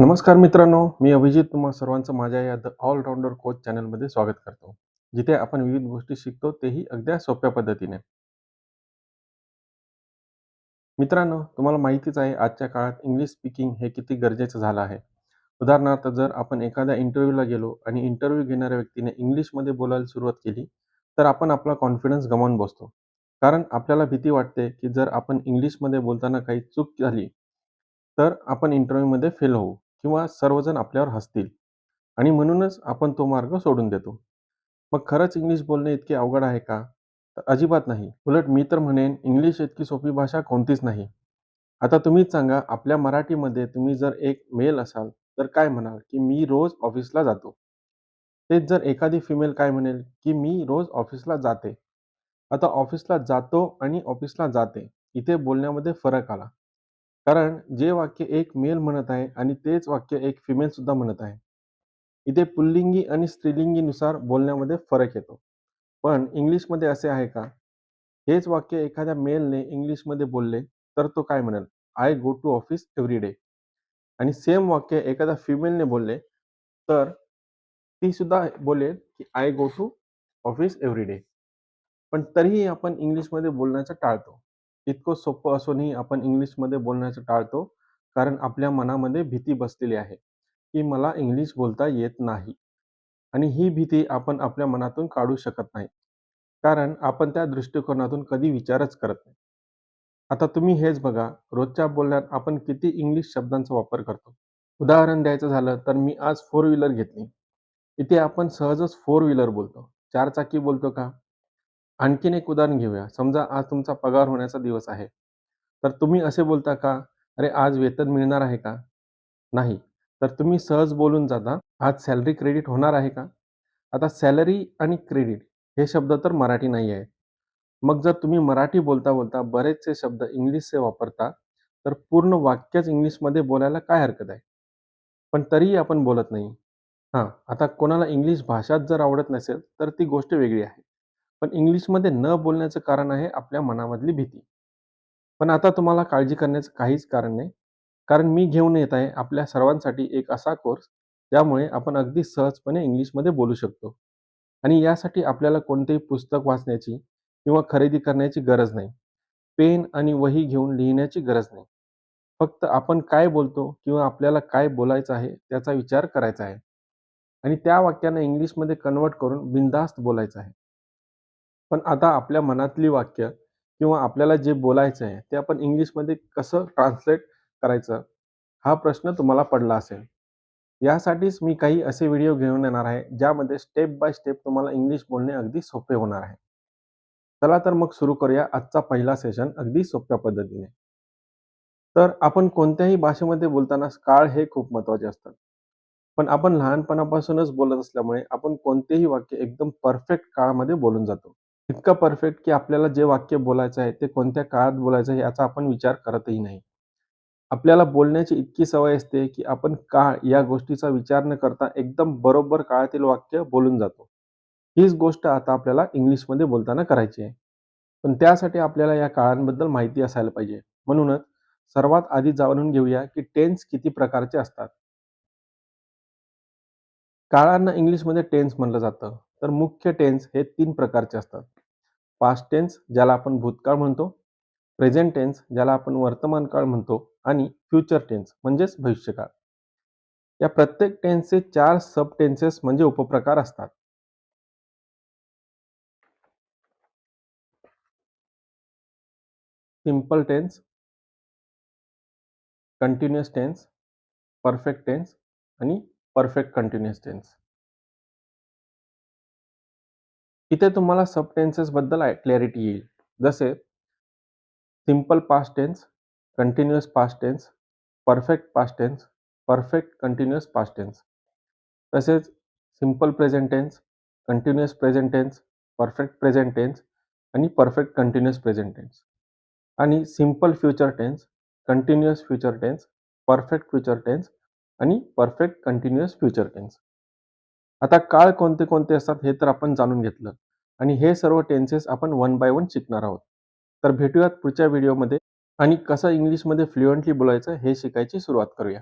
नमस्कार मित्रांनो, मी अभिजित तुम्हा सर्वांचं माझ्या या द ऑलराऊंडर कोच चॅनलमध्ये स्वागत करतो. जिथे आपण विविध गोष्टी शिकतो तेही अगदी सोप्या पद्धतीने. मित्रांनो, तुम्हाला माहितीच आहे आजच्या काळात इंग्लिश स्पीकिंग हे किती गरजेचं झालं आहे. उदाहरणार्थ जर आपण एखाद्या इंटरव्ह्यूला गेलो आणि इंटरव्ह्यू घेणाऱ्या व्यक्तीने इंग्लिशमध्ये बोलायला सुरुवात केली, तर आपण आपला कॉन्फिडन्स गमावून बसतो. कारण आपल्याला भीती वाटते, की जर आपण इंग्लिशमध्ये बोलताना काही चूक झाली, तर आपण इंटरव्ह्यूमध्ये फेल होऊ किंवा सर्वजण आपल्यावर हसतील आणि म्हणूनच आपण तो मार्ग सोडून देतो. मग खरंच इंग्लिश बोलणे इतके अवघड आहे का? तर अजिबात नाही. उलट मी तर म्हणेन इंग्लिश इतकी सोपी भाषा कोणतीच नाही. आता तुम्हीच सांगा आपल्या मराठीमध्ये तुम्ही जर एक मेल असाल तर काय म्हणाल, की मी रोज ऑफिसला जातो. तेच जर एखादी फिमेल काय म्हणेल, की मी रोज ऑफिसला जाते. आता ऑफिसला जातो आणि ऑफिसला जाते इथे बोलण्यामध्ये फरक आला. कारण जे वाक्य एक मेल म्हणत आहे आणि तेच वाक्य एक फिमेल सुद्धा म्हणत आहे. इथे पुल्लिंगी आणि स्त्रीलिंगीनुसार बोलण्यामध्ये फरक येतो. पण इंग्लिशमध्ये असे आहे का? हेच वाक्य एखाद्या मेलने इंग्लिशमध्ये बोलले तर तो काय म्हणेल? I go to office every day आणि सेम वाक्य एखाद्या फिमेलने बोलले तर ती सुद्धा बोलेल, की I go to office every day. पण तरीही आपण इंग्लिशमध्ये बोलण्याचं टाळतो. इतकं सोपं असूनही आपण इंग्लिशमध्ये बोलण्याचं टाळतो, कारण आपल्या मनामध्ये भीती बसलेली आहे, की मला इंग्लिश बोलता येत नाही आणि ही भीती आपण आपल्या मनातून काढू शकत नाही. कारण आपण त्या दृष्टिकोनातून कधी विचारच करत नाही. आता तुम्ही हेच बघा, रोजच्या बोलण्यात आपण किती इंग्लिश शब्दांचा वापर करतो. उदाहरण द्यायचं झालं तर मी आज फोर व्हीलर घेतली. इथे आपण सहजच फोर व्हीलर बोलतो. चार चाकी बोलतो का? आणखीन एक उदाहरण घेऊया. समजा आज तुमचा पगार होण्याचा दिवस आहे. तर तुम्ही असे बोलता का? "अरे, आज वेतन मिळणार आहे का?" नाही. तर तुम्ही सहज बोलून जाता, "आज सॅलरी क्रेडिट होणार आहे का?" आता सॅलरी आणि क्रेडिट हे शब्द तर मराठी नाही आहेत. मग जर तुम्ही मराठी बोलता-बोलता बरेचसे शब्द इंग्लिशचे वापरता, तर पूर्ण वाक्यच इंग्लिशमध्ये बोलायला काय हरकत आहे? पण तरीही आपण बोलत नाही. हां, आता कोणाला इंग्लिश भाषाच जर आवडत नसेल, तर ती गोष्ट वेगळी आहे. पण इंग्लिशमध्ये न बोलण्याचं कारण आहे आपल्या मनामधली भीती. पण आता तुम्हाला काळजी करण्याचं काहीच कारण नाही. कारण मी घेऊन येत आहे आपल्या सर्वांसाठी एक असा कोर्स, ज्यामुळे आपण अगदी सहजपणे इंग्लिशमध्ये बोलू शकतो. आणि यासाठी आपल्याला कोणतेही पुस्तक वाचण्याची किंवा खरेदी करण्याची गरज नाही. पेन आणि वही घेऊन लिहिण्याची गरज नाही. फक्त आपण काय बोलतो किंवा आपल्याला काय बोलायचं आहे त्याचा विचार करायचा आहे. आणि त्या वाक्यांना इंग्लिशमध्ये कन्व्हर्ट करून बिनधास्त बोलायचं आहे. पण आता आपल्या मनातली वाक्य किंवा आपल्याला जे बोलायचं आहे, ते आपण इंग्लिशमध्ये कसं ट्रान्सलेट करायचं? हा प्रश्न तुम्हाला पडला असेल. यासाठीच मी काही असे व्हिडिओ घेऊन येणार आहे, ज्यामध्ये स्टेप बाय स्टेप तुम्हाला इंग्लिश बोलणे अगदी सोपे होणार आहे. चला तर मग सुरू करूया आजचा पहिला सेशन अगदी सोप्या पद्धतीने. तर आपण कोणत्याही भाषेमध्ये बोलताना काळ हे खूप महत्त्वाचे असतात. पण आपण लहानपणापासूनच बोलत असल्यामुळे आपण कोणतेही वाक्य एकदम परफेक्ट काळामध्ये बोलून जातो. इतकं परफेक्ट की आपल्याला जे वाक्य बोलायचं आहे ते कोणत्या काळात बोलायचं आहे याचा आपण विचार करतही नाही. आपल्याला बोलण्याची इतकी सवय असते की आपण काळ या गोष्टीचा विचार न करता एकदम बरोबर काळातील वाक्य बोलून जातो. हीच गोष्ट आता आपल्याला इंग्लिशमध्ये बोलताना करायची आहे. पण त्यासाठी आपल्याला या काळांबद्दल माहिती असायला पाहिजे. म्हणूनच सर्वात आधी जाणून घेऊया की टेन्स किती प्रकारचे असतात. काळांना इंग्लिशमध्ये टेन्स म्हणलं जातं. तर मुख्य टेन्स हे तीन प्रकारचे असतात. पास्ट टेन्स ज्याला आपण भूतकाळ म्हणतो, प्रेझेंट टेन्स ज्याला आपण वर्तमान काळ म्हणतो आणि फ्युचर टेन्स म्हणजेच भविष्यकाळ. या प्रत्येक टेन्सचे चार सब टेन्सेस म्हणजे उपप्रकार असतात. Simple tense, continuous tense, perfect tense आणि परफेक्ट कंटिन्युअस टेन्स. इथे तुम्हाला सब टेन्सेसबद्दल क्लॅरिटी येईल. जसे simple past tense, continuous past tense, perfect past tense, perfect continuous past tense. तसेच simple present tense, continuous present tense, perfect present tense आणि perfect continuous present tense. आणि simple future tense, continuous future tense, perfect future tense आणि perfect continuous future tense. आता काळ कोणते कोणते असतात हे तर आपण जाणून घेतलं आणि हे सर्व टेन्सेस आपण वन बाय वन शिकणार आहोत. तर भेटूयात पुढच्या व्हिडिओमध्ये आणि कसं इंग्लिशमध्ये फ्लुएंटली बोलायचं हे शिकायची सुरुवात करूया.